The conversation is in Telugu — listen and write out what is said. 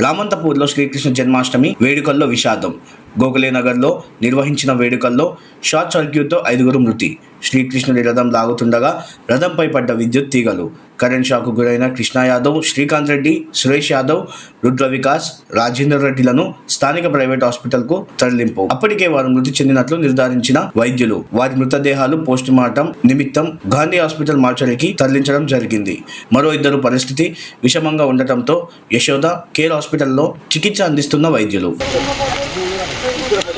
రామంతపూర్లో శ్రీకృష్ణ జన్మాష్టమి వేడుకల్లో విషాదం. గోఖలే నగర్లో నిర్వహించిన వేడుకల్లో షార్ట్ సర్క్యూట్తో ఐదుగురు మృతి. శ్రీకృష్ణుడి రథం లాగుతుండగా రథంపై పడ్డ విద్యుత్ తీగలు. కరెంట్ షాకు గురైన కృష్ణ యాదవ్ శ్రీకాంత్ రెడ్డి సురేష్ యాదవ్ రుద్ర వికాస్ రాజేందర్ రెడ్డిలను స్థానిక ప్రైవేట్ హాస్పిటల్కు తరలింపు. అప్పటికే వారు మృతి చెందినట్లు నిర్ధారించిన వైద్యులు. వారి మృతదేహాలు పోస్ట్ మార్టం నిమిత్తం గాంధీ హాస్పిటల్ మార్చరికి తరలించడం జరిగింది. మరో ఇద్దరు పరిస్థితి విషమంగా ఉండటంతో యశోద కేర్ హాస్పిటల్లో చికిత్స అందిస్తున్న వైద్యులు.